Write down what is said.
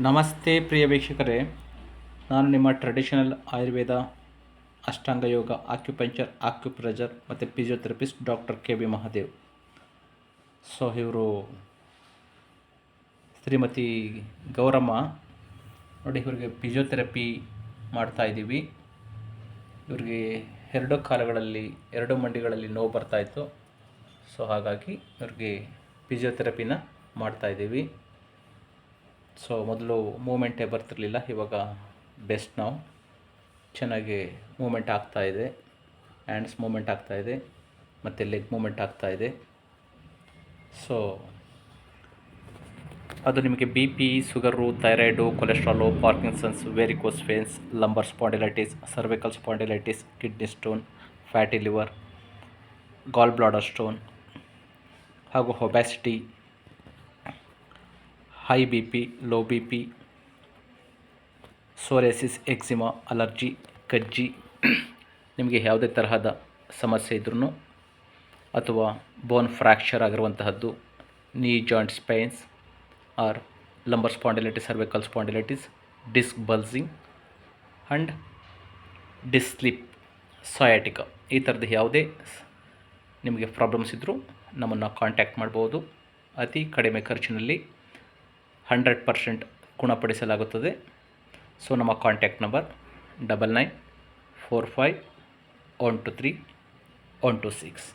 ನಮಸ್ತೆ ಪ್ರಿಯ ವೀಕ್ಷಕರೇ. ನಾನು ನಿಮ್ಮ traditional Ayurveda, Ashtanga yoga acupuncture acupressure ಮತ್ತು physiotherapist doctor K B Mahadev. So ಇವರು ಶ್ರೀಮತಿ ಗೌರಮ್ಮ, ನೋಡಿ ಇವರಿಗೆ ಫಿಸಿಯೋಥೆರಪಿ ಮಾಡ್ತಾ ಇದ್ದೀವಿ. ಇವರಿಗೆ ಎರಡು ಕಾಲಗಳಲ್ಲಿ, ಎರಡು ಮಂಡಿಗಳಲ್ಲಿ ನೋವು ಬರ್ತಾಯಿತ್ತು ಸೊ ಹಾಗಾಗಿ ಇವ್ರಿಗೆ ಫಿಸಿಯೋಥೆರಪಿನ ಮಾಡ್ತಾ ಇದ್ದೀವಿ. ಸೊ ಮೊದಲು ಮೂಮೆಂಟೇ ಬರ್ತಿರಲಿಲ್ಲ, ಇವಾಗ ಬೆಸ್ಟ್ ನಾವು. ಚೆನ್ನಾಗಿ ಮೂಮೆಂಟ್ ಇದೆ, ಹ್ಯಾಂಡ್ಸ್ ಮೂಮೆಂಟ್ ಆಗ್ತಾ ಇದೆ, ಮತ್ತು ಲೆಗ್ ಮೂಮೆಂಟ್ ಇದೆ. ಸೊ ಅದು ನಿಮಗೆ B P, sugar, thyroid, cholesterol, Parkinson's, varicose veins lumbar spondylitis, cervical spondylitis, kidney stone, fatty liver, gall bladder stone, ಹಾಗೂ obesity high B P low B P psoriasis eczema allergy ಕಜ್ಜಿ ನಿಮಗೆ ಯಾವುದೇ ತರಹದ ಸಮಸ್ಯೆ ಇದ್ರೂ ಅಥವಾ ಬೋನ್ fracture ಆಗಿರುವಂತಹದ್ದು knee joint spines or lumbar spondylitis cervical spondylitis disc bulging and disc slip slip sciatica ಈ ಥರದ ಯಾವುದೇ ನಿಮಗೆ ಪ್ರಾಬ್ಲಮ್ಸ್ ಇದ್ದರೂ ನಮ್ಮನ್ನು ಕಾಂಟ್ಯಾಕ್ಟ್ ಮಾಡ್ಬೋದು. ಅತಿ ಕಡಿಮೆ ಖರ್ಚಿನಲ್ಲಿ ಹಂಡ್ರೆಡ್ ಪರ್ಸೆಂಟ್ ಗುಣಪಡಿಸಲಾಗುತ್ತದೆ. ಸೊ ನಮ್ಮ contact number double nine four five one two three one two six